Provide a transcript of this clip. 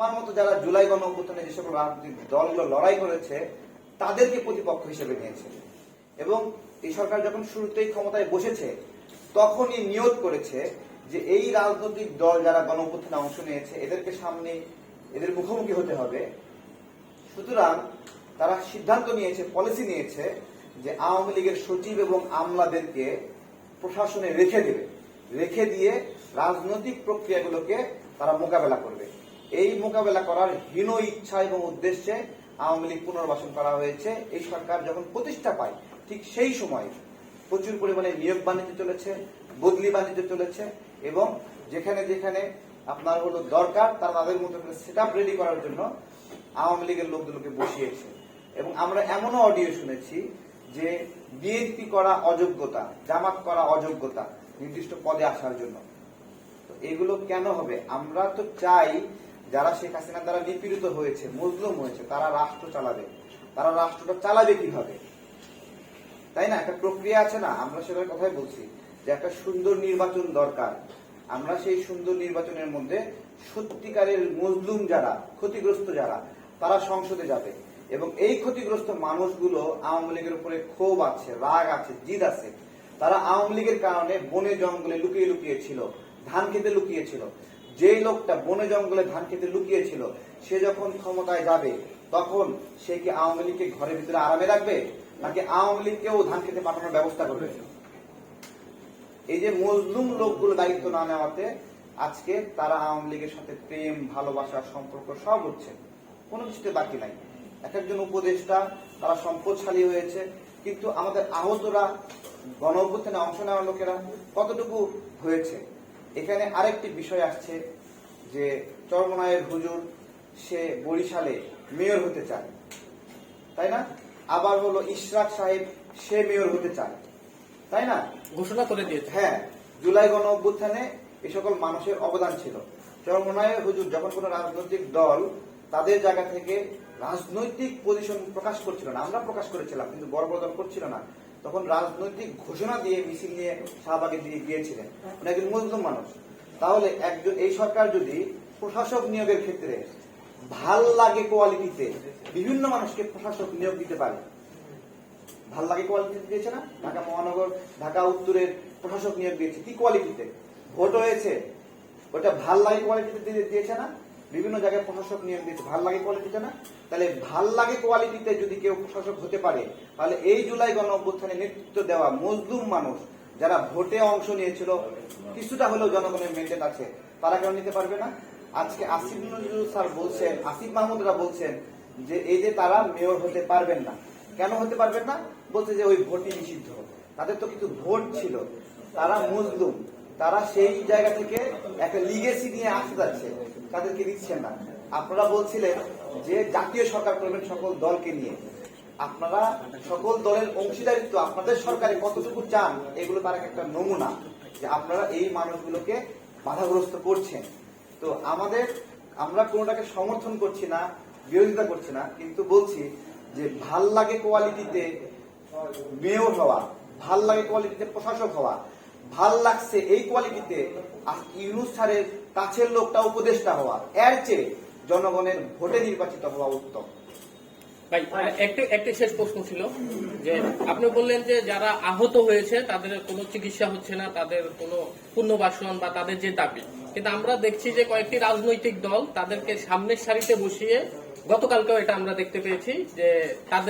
আমার মতো যারা জুলাই গণ অভ্যুত্থানে যে সকল রাজনৈতিক দলগুলো লড়াই করেছে, তাদেরকে প্রতিপক্ষ হিসেবে নিয়েছে। এবং এই সরকার যখন শুরুতেই ক্ষমতায় বসেছে, তখনই নিয়োগ করেছে যে এই রাজনৈতিক দল যারা গণ অভ্যুত্থানে অংশ নিয়েছে, এদেরকে সামনে এদের মুখোমুখি হতে হবে। সুতরাং তারা সিদ্ধান্ত নিয়েছে পলিসি নিয়েছে যে আওয়ামী লীগের সচিব এবং আমলাদেরকে প্রশাসনে রেখে দেবে। রেখে দিয়ে রাজনৈতিক প্রক্রিয়াগুলোকে তারা মোকাবেলা করবে। এই মোকাবেলা করার হীন ইচ্ছা এবং উদ্দেশ্যে আওয়ামী লীগ পুনর্বাসন করা হয়েছে। এই সরকার যখন প্রতিষ্ঠা পায়, ঠিক সেই সময় প্রচুর পরিমাণে নিয়োগ বাণিজ্য চলেছে, বদলি বাণিজ্য চলেছে এবং যেখানে যেখানে আপনার হলো দরকার, তারা তাদের মতো করে সেট রেডি করার জন্য আওয়ামী লীগের লোকগুলোকে বসিয়েছে। এবং আমরা এমনও অডিও শুনেছি যে বিএনপি করা অযোগ্যতা, জামাত করা অযোগ্যতা নির্দিষ্ট পদে আসার জন্য। এগুলো কেন হবে? আমরা তো চাই যারা শেখ হাসিনা দ্বারা নিপীড়িত হয়েছে, মজলুম হয়েছে, তারা রাষ্ট্র চালাবে। তারা রাষ্ট্রটা চালাবে কীভাবে? তাই না? একটা প্রক্রিয়া আছে না? আমরা সেটার কথাই বলছি যে একটা সুন্দর নির্বাচন দরকার। আমরা সেই সুন্দর নির্বাচনের মধ্যে সত্যিকারের মজলুম যারা, ক্ষতিগ্রস্ত যারা, তারা সংসদে যাবে। এবং এই ক্ষতিগ্রস্ত মানুষগুলো আওয়ামী লীগের উপরে ক্ষোভ আছে, রাগ আছে, জিদ আছে। তারা আওয়ামী লীগের কারণে বনে জঙ্গলে লুকিয়ে লুকিয়ে ছিল, ধান খেতে লুকিয়ে ছিল। যেই লোকটা বনে জঙ্গলে ধান খেতে লুকিয়ে ছিল সে যখন ক্ষমতায় যাবে, তখন সে কি আওয়ামী লীগকে ঘরের ভিতরে আরামে রাখবে? নাকি আওয়ামী লীগকেও ধান খেতে পাঠানোর ব্যবস্থা করবে? এই যে মজলুম লোকগুলো দায়িত্ব না নেওয়াতে আজকে তারা আওয়ামী লীগের সাথে প্রেম, ভালোবাসা, সম্পর্ক সব হচ্ছে। কোনো কিছুতে বাকি নাই। এক একজন উপদেষ্টা, তারা সম্পদশালী হয়েছে, কিন্তু আমাদের আহতরা গণ অভ্যুত্থানে অংশ নেওয়া লোকেরা কতটুকু হয়েছে? এখানে আরেকটি বিষয় আসছে যে চরমনায়ের হুজুর সে বরিশালে মেয়র হতে চায় তাই না? আবার হলো ইশরাক সাহেব সে মেয়র হতে চায় তাই না? ঘোষণা করে দিয়েছে। হ্যাঁ জুলাই গণ অভ্যুত্থানে এ সকল মানুষের অবদান ছিল। চরমনায় হুজুর যখন কোন রাজনৈতিক দল তাদের জায়গা থেকে রাজনৈতিক পজিশন প্রকাশ করছিল না আমরা প্রকাশ করেছিলাম কিন্তু বড় বড় দল করছিল না। তখন রাজনৈতিক ঘোষণা দিয়ে মিছিল নিয়ে শাহবাগে দিয়ে গিয়েছিলেন। উনি একজন মজলুম মানুষ। তাহলে একজন, এই সরকার যদি প্রশাসক নিয়োগের ক্ষেত্রে ভালো লাগে কোয়ালিটিতে, বিভিন্ন মানুষকে প্রশাসক নিয়োগ দিতে পারে। ভালো লাগে কোয়ালিটিতে দিয়েছে না? ঢাকা মহানগর, ঢাকা উত্তরের প্রশাসক নিয়োগ দিয়েছে। কি কোয়ালিটিতে? ভোট হয়েছে। ওটা ভালো লাগে কোয়ালিটিতে দিয়েছে না? বিভিন্ন জায়গায় প্রশাসক নিয়োগ দিয়েছে। ভালো লাগে কোয়ালিটিতে না? তাহলে ভালো লাগে কোয়ালিটিতে যদি কেউ প্রশাসক হতে পারে, তাহলে এই জুলাই গণ অভ্যুত্থানে নেতৃত্ব দেওয়া মজলুম মানুষ, যারা ভোটে অংশ নিয়েছিল, কিছুটা হলেও জনগণের মেন্ডেট আছে, তারা কেন নিতে পারবে না? আজকে আসিফ নজরুল স্যার বলছেন, আসিফ মাহমুদরা বলছেন যে এই যে তারা মেয়র হতে পারবেন না। কেন হতে পারবেন না? বলছে যে ওই ভোটই নিষিদ্ধ। তাদের তো কিছু ভোট ছিল। তারা মজলুম তারা সেই জায়গা থেকে একটা লিগেসি নিয়ে আসতে যাচ্ছে। তাদেরকে দিচ্ছেন না। আপনারা বলছিলেন যে জাতীয় সরকার করবেন সকল দলকে নিয়ে। আপনারা সকল দলের অংশীদারিত্ব আপনাদের সরকারে কতটুকু চান, এগুলো তার একটা নমুনা যে আপনারা এই মানুষগুলোকে বাধাগ্রস্ত করছেন। তো আমাদের, আমরা কোনোটাকে সমর্থন করছি না, বিরোধিতা করছি না, কিন্তু বলছি যে ভালো লাগে কোয়ালিটিতে মেয়র হওয়া, ভালো লাগে কোয়ালিটিতে প্রশাসক হওয়া ভালো লাগছে এই কোয়ালিটিতে ইউনুস স্যারের কাছের লোকটা উপদেষ্টা হওয়া, এর চেয়ে জনগণের ভোটে নির্বাচিত হওয়া উত্তম। ভাই একটি একটি শেষ প্রশ্ন ছিল, যে আপনি বললেন যে যারা আহত হয়েছে, তাদের কোনো চিকিৎসা হচ্ছে না, তাদের কোনো পুনর্বাসন বা তাদের যে দাবি। কিন্তু আমরা দেখছি যে কয়েকটি রাজনৈতিক দল তাদেরকে সামনের সারিতে বসিয়ে গতকালকেও এটা আমরা দেখতে পেয়েছি যে তাদের